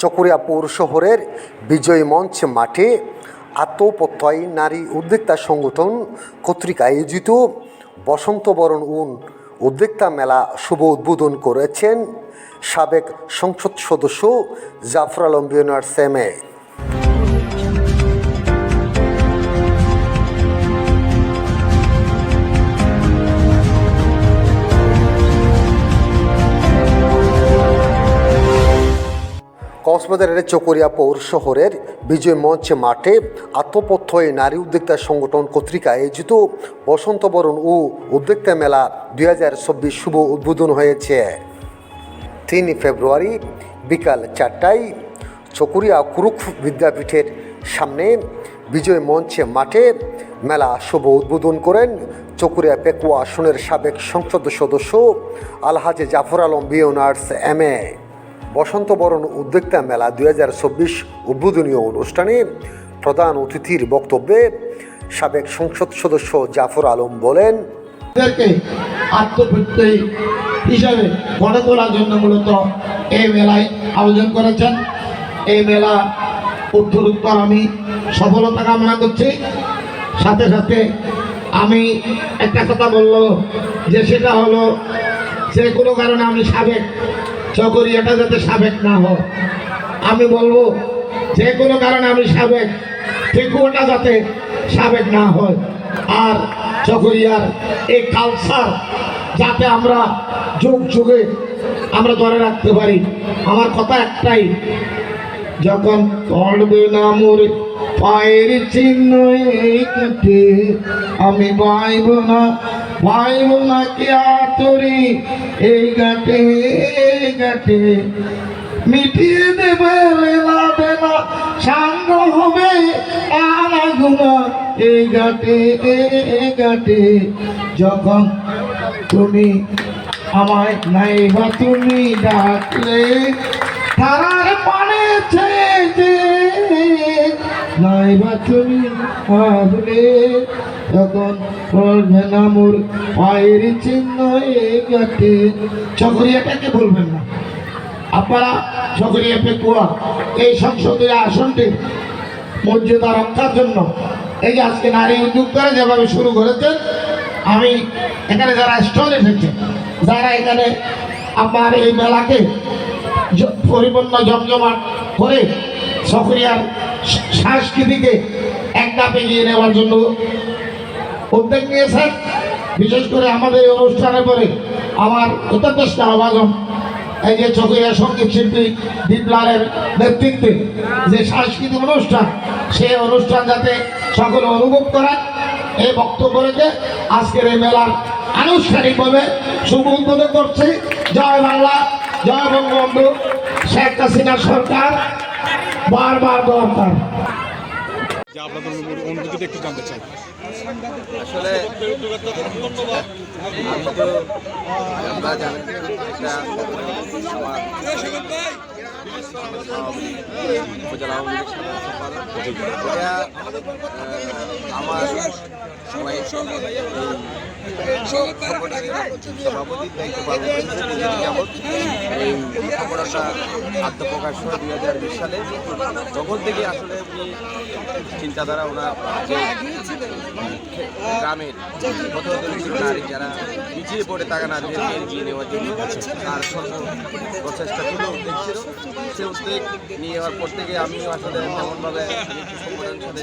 চকরিয়াপুর শহরের বিজয় মঞ্চ মাঠে আত্মপ্রত্যয় নারী উদ্যোক্তা সংগঠন কর্তৃক আয়োজিত বসন্তবরণ উন উদ্যোক্তা মেলা শুভ উদ্বোধন করেছেন সাবেক সংসদ সদস্য জাফর আলম সেমে কক্সবাজারের চকরিয়া পৌর শহরের বিজয় মঞ্চ মাঠে আত্মপথ্যয় নারী উদ্যোক্তা সংগঠন কর্তৃক আয়োজিত বসন্ত বরণ ও উদ্যোক্তা মেলা দুই হাজার চব্বিশ শুভ উদ্বোধন হয়েছে। তিন ফেব্রুয়ারি বিকাল চারটায় চকরিয়া কুরুক বিদ্যাপীঠের সামনে বিজয় মঞ্চে মাঠে মেলা শুভ উদ্বোধন করেন চকুরিয়া পেকুয়া আসনের সাবেক সংসদ সদস্য আলহাজে জাফর আলম বিওনার্স এম এ। বসন্ত বরণ উদ্যোক্তা মেলা দুই হাজার চব্বিশ উদ্বোধনীয় অনুষ্ঠানে প্রধান অতিথির বক্তব্যে সাবেক সংসদ সদস্য জাফর আলম বলেন আত্মপ্রত্যয়ী হিসাবে গড়ে তোলার জন্য মূলত এই মেলায় আয়োজন করেছেন। এই মেলা উত্তরোত্তর আমি সফলতা কামনা করছি। সাথে সাথে আমি একটা কথা বলল যে সেটা হলো যে কোনো কারণে আমি সাবেক চকরিয়াটা যাতে সাবেক না হয় আমি বলব, যে কোনো কারণে আমি সাবেক ঠেকুয়াটা যাতে সাবেক না হয়। আর চকরিয়ার এই কালচার যাতে আমরা যুগ যুগে আমরা ধরে রাখতে পারি। আমার কথা একটাই, যখন পড়বে না মোর পায়ের চিহ্ন আমি পাইব না পাইব না কি আতরি এই গাটে এই গাটে মিটিয়ে দেবে লেলা বেলা সাঙ্গ হবে আনাগুনা এই গাটে এই গাটে যখন তুমি আমায় নাই বা তুমি ডাকলে তারার পানে চেয়েছে নাই বা তুমি ভাবলে তখন পড়বে না মোর পায়ের চিহ্ন গাটে চকরিয়াটাকে বলবেন না। আপনারা চকরিয়া পেকুয়া এই সংসদীয় আসনটি মর্যাদা রক্ষার জন্য, এই যে আজকে নারী উদ্যোক্তারা যেভাবে শুরু করেছেন, আমি এখানে যারা স্টল এসেছে, যারা এখানে আমার এই মেলাকে পরিপূর্ণ জমজমাট করে সক্রিয়ার সংস্কৃতিকে এক এগিয়ে নেওয়ার জন্য উদ্যোগ নিয়েছেন বিশেষ করে আমাদের এই অনুষ্ঠানের পরে আমার উপদেষ্টা আবাগম এই যে চকরিয়া সংগীত শিল্পী দীপলালের নেতৃত্বে যে সাংস্কৃতিক অনুষ্ঠান, সেই অনুষ্ঠান যাতে সকলে অনুভব করেন, এই বক্তব্য রেখে আজকের এই মেলার আনুষ্ঠানিকভাবে শুভ উদ্বোধন করছি। জয় বাংলা, জয় বঙ্গবন্ধু। শেখ হাসিনা সরকার বারবার দরকার যে আপনাদের অনুভূতিটা একটু জানতে চাই আসলে আমি তো আমার উপজেলা আওয়ামী লীগের সাধারণ সম্পাদক। আমার সবাই সভাপতির দায়িত্ব আত্মপ্রকাশ দুই হাজার বিশ সালে। তখন থেকে আসলে উনি চিন্তাধারা ওনার গ্রামের নারী যারা পিছিয়ে পড়ে থাকা নারীদেরকে এগিয়ে নেওয়ার জন্য তার সর্ব প্রচেষ্টা ছিল, উদ্যোগ ছিল। সে উদ্যোগ নিয়ে যাওয়ার পর থেকে আমিও আসলে তেমনভাবে আমি সংগঠনের সাথে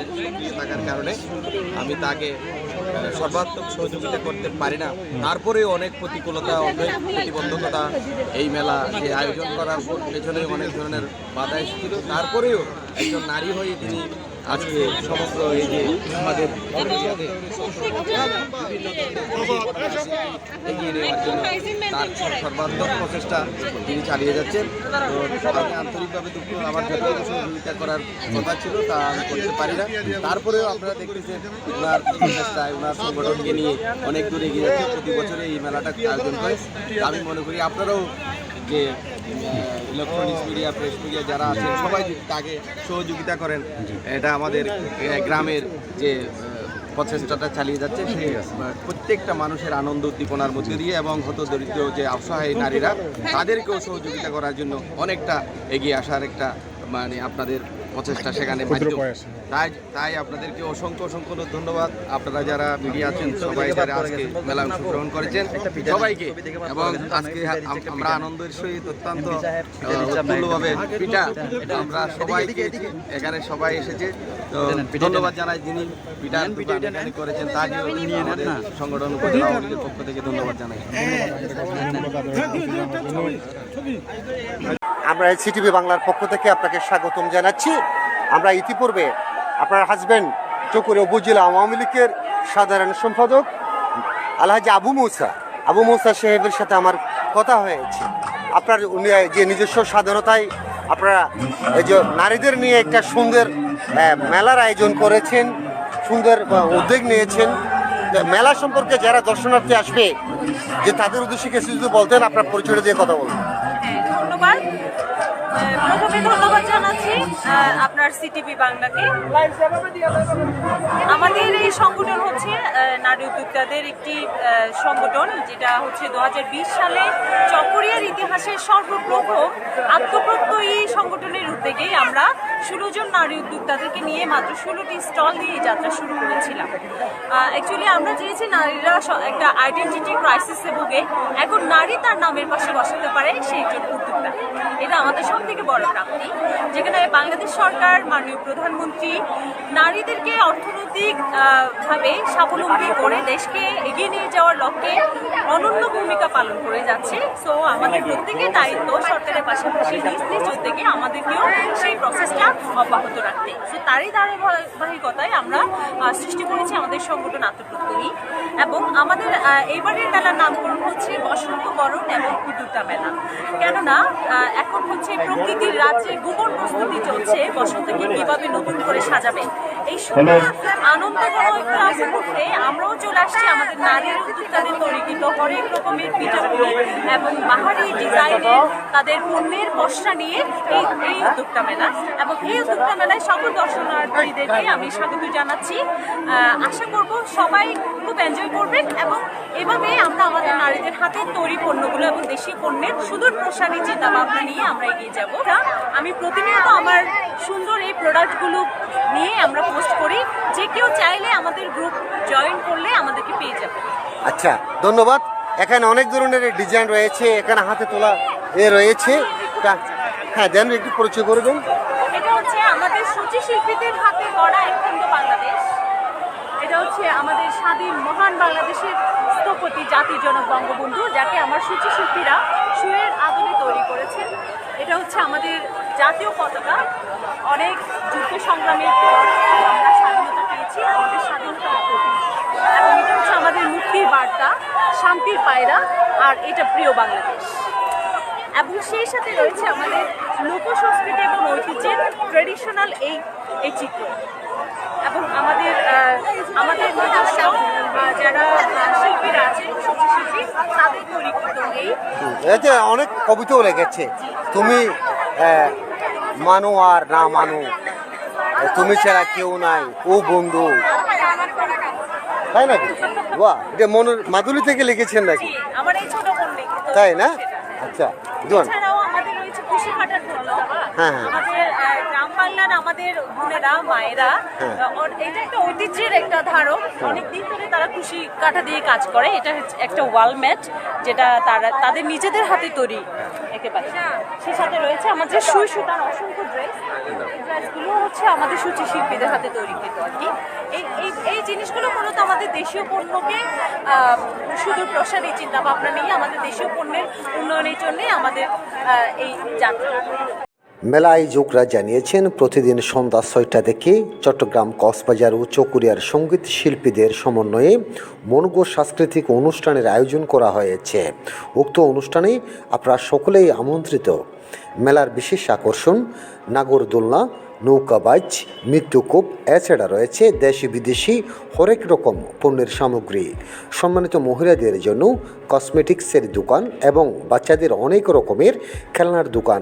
থাকার কারণে আমি তাকে সর্বাত্মক সহযোগিতা করতে পারি না। তারপরে অনেক প্রতিকূলতা, অনেক প্রতিবন্ধকতা এই মেলা যে আয়োজন করার পেছনে অনেক ধরনের বাধা এসেছিল। তারপরেও একজন নারী হয়ে তিনি আজকে সমগ্র এই যে আমাদের এগিয়ে নেওয়ার জন্য তার সর্বাত্মক প্রচেষ্টা তিনি চালিয়ে যাচ্ছেন। আমি আন্তরিকভাবে দুঃখ আমার সহযোগিতা করার কথা ছিল তা আমি করতে পারি না। তারপরেও আপনারা দেখতেছেন ওনার প্রচেষ্টায় ওনার সংগঠনকে নিয়ে অনেক দূর এগিয়ে যাচ্ছে। প্রতি বছরে এই মেলাটা আয়োজন করে আমি মনে করি আপনারাও যে ইলেকট্রনিক্স মিডিয়া প্রেস মিডিয়া যারা আছেন সবাই তাকে সহযোগিতা করেন এটা আমাদের গ্রামের যে প্রচেষ্টাটা চালিয়ে যাচ্ছে সেই প্রত্যেকটা মানুষের আনন্দ উদ্দীপনার মধ্যে দিয়ে এবং হত দরিদ্র যে অসহায় নারীরা তাদেরকেও সহযোগিতা করার জন্য অনেকটা এগিয়ে আসার একটা মানে আপনাদের প্রচেষ্টা সেখানে তাই তাই আপনাদেরকে অসংখ্য অসংখ্য ধন্যবাদ। আপনারা যারা মিডিয়া আছেন সবাই যারা আজকে মেলা অংশগ্রহণ করেছেন সবাইকে এবং আজকে আমরা আনন্দের সহিত অত্যন্ত উৎফুল্লভাবে পিঠা আমরা সবাই এখানে সবাই এসেছে। তো ধন্যবাদ জানাই যিনি এখানে করেছেন তাকেও আমাদের সংগঠন উপজেলা আওয়ামী লীগের পক্ষ থেকে ধন্যবাদ জানাই। আমরা সিটিভি বাংলার পক্ষ থেকে আপনাকে স্বাগতম জানাচ্ছি। আমরা ইতিপূর্বে আপনার হাজবেন্ড চকুরে উপজেলা আওয়ামী লীগের সাধারণ সম্পাদক আলহাজি আবু মৌসা। আবু মৌসা সাহেবের সাথে আমার কথা হয়েছে। আপনার যে নিজস্ব স্বাধীনতায় আপনারা এই যে নারীদের নিয়ে একটা সুন্দর মেলার আয়োজন করেছেন সুন্দর উদ্যোগ নিয়েছেন। মেলা সম্পর্কে যারা দর্শনার্থী আসবে যে তাদের উদ্দেশ্যে কিছু যদি বলতেন আপনার পরিচয় দিয়ে কথা আহ, প্রথমে ধন্যবাদ জানাচ্ছি আপনার সিটিভি বাংলাকে। আমাদের এই সংগঠন হচ্ছে নারী উদ্যোক্তাদের একটি সংগঠন, যেটা হচ্ছে দু হাজার বিশ সালে চকরিয়ার ইতিহাসের সর্বপ্রথম আত্মপ্রত্যয়ী সংগঠনের উদ্যোগেই আমরা ষোলো জন নারী উদ্যোক্তাদেরকে নিয়ে মাত্র ষোলোটি স্টল দিয়ে এই যাত্রা শুরু করেছিলাম। অ্যাকচুয়ালি আমরা চেয়েছি নারীরা একটা আইডেন্টিটি ক্রাইসিসে ভুগে। এখন নারী তার নামের পাশে বসাতে পারে, সেই জন্য উদ্যোক্তা। এটা আমাদের সব থেকে বড় প্রাপ্তি যেখানে বাংলাদেশ সরকার মাননীয় প্রধানমন্ত্রী নারীদেরকে অর্থনৈতিক আহ, ভাবে স্বাবলম্বী করে দেশকে এগিয়ে নিয়ে যাওয়ার লক্ষ্যে অনন্য ভূমিকা পালন করে যাচ্ছে। সো আমাদের প্রত্যেকের দায়িত্ব সরকারের পাশাপাশি নিজ নিজ উদ্যোগে আমাদেরকেও সেই প্রসেসটা অব্যাহত রাখতে। সো তারই ধারাবাহিকতায় আমরা সৃষ্টি করেছি আমাদের সংগঠন আত্মপ্রত্যয়ী। এবং আমাদের আহ, এইবারের মেলার নামকরণ হচ্ছে বসন্ত বরণ এবং উদ্যোক্তা মেলা। কেননা এখন হচ্ছে প্রকৃতির রাজ্যে গোপন প্রস্তুতি চলছে। বসন্তকে কীভাবে নতুন করে সাজাবে এই সুন্দর আনন্দঘন মুহূর্তে আমরাও চলে আসছি আমাদের নারীর উদ্যোক্তাদের তৈরিকৃত হরেক রকমের পিঠাপুলি এবং বাহারি ডিজাইনের তাদের পণ্যের পশরা নিয়ে এই এই উদ্যোক্তা মেলা। এবং এই উদ্যোক্তা মেলায় সকল দর্শনার্থীদেরকে আমি স্বাগত জানাচ্ছি। আহ, আশা করব সবাই খুব এনজয় করবেন এবং এভাবে আমরা আমাদের নারীদের হাতে তৈরি পণ্যগুলো এবং দেশি পণ্যের সুদূর প্রসারী চিন্তা ভাবনা নিয়ে আমরা এগিয়ে যাব। আমি প্রতিনিয়ত আমার সুন্দর এই প্রোডাক্টগুলো নিয়ে আমরা পোস্ট করি। যে কেউ চাইলে আমাদের গ্রুপ জয়েন করলে আমাদেরকে পেয়ে যাবে। আচ্ছা ধন্যবাদ। এখানে অনেক ধরনের ডিজাইন রয়েছে এখানে হাতে তোলা এ রয়েছে। হ্যাঁ দেন একটু পরিচয় করে দেন। এটা হচ্ছে আমাদের সূচি শিল্পীদের হাতে গড়া একখণ্ড বাংলাদেশ। এটা হচ্ছে আমাদের স্বাধীন মহান বাংলাদেশের স্থপতি জাতির জনক বঙ্গবন্ধু, যাকে আমার সূচি শিল্পীরা সুয়ের আদলে তৈরি করেছেন। এটা হচ্ছে আমাদের জাতীয় পতাকা। অনেক যুদ্ধ সংগ্রামের আমরা স্বাধীনতা পেয়েছি, আমাদের স্বাধীনতা এবং এটা হচ্ছে আমাদের মুক্তির বার্তা, শান্তির পায়রা, আর এটা প্রিয় বাংলাদেশ। এবং সেই সাথে রয়েছে আমাদের লোক সংস্কৃতি এবং ঐতিহ্যের ট্রেডিশনাল এই এই চিত্র। এবং আমাদের আমাদের যারা শিল্পীরা আছেন শিল্পী তাদের তৈরিকৃত এই এতে অনেক কবিতাও লেগেছে। তুমি মানো আর না মানো তুমি ছাড়া কেউ নাই ও বন্ধু। তাই নাকি? বাহ এটা মনের মাধুরী থেকে লিখেছেন নাকি? আমার এই ছোট তাই না? আচ্ছা হ্যাঁ, হ্যাঁ। আমাদের গ্রাম বাংলার আমাদের বোনেরা মায়েরা হ্যাঁ। এটা একটা ঐতিহ্যের একটা ধারক। অনেক দিন ধরে তারা কুশি কাঠা দিয়ে কাজ করে। এটা হচ্ছে একটা ওয়াল ম্যাট যেটা তারা তাদের নিজেদের হাতে তৈরি একেবারে। সে সাথে রয়েছে আমাদের সুই সুতার অসংখ্য ড্রেস ড্রেসগুলো হচ্ছে আমাদের সূচি শিল্পীদের হাতে তৈরিকৃত আর কি। এই এই এই জিনিসগুলো মূলত আমাদের দেশীয় পণ্যকে সুদূর প্রসারী চিন্তা ভাবনা নিয়ে আমাদের দেশীয় পণ্যের উন্নয়নের জন্য আমাদের এই যাত্রা। মেলা আয়োজকরা জানিয়েছেন, প্রতিদিন সন্ধ্যা ছয়টা থেকে চট্টগ্রাম কক্সবাজার ও চকুরিয়ার সংগীত শিল্পীদের সমন্বয়ে মনগো সাংস্কৃতিক অনুষ্ঠানের আয়োজন করা হয়েছে। উক্ত অনুষ্ঠানে আপনারা সকলেই আমন্ত্রিত। মেলার বিশেষ আকর্ষণ, নাগরদোলনা নৌকাবাজ মৃত্যুকূপ এছাড়া রয়েছে দেশি বিদেশি হরেক রকম পণ্যের সামগ্রী। সম্মানিত মহিলাদের জন্য কসমেটিক্সের দোকান এবং বাচ্চাদের অনেক রকমের খেলনার দোকান।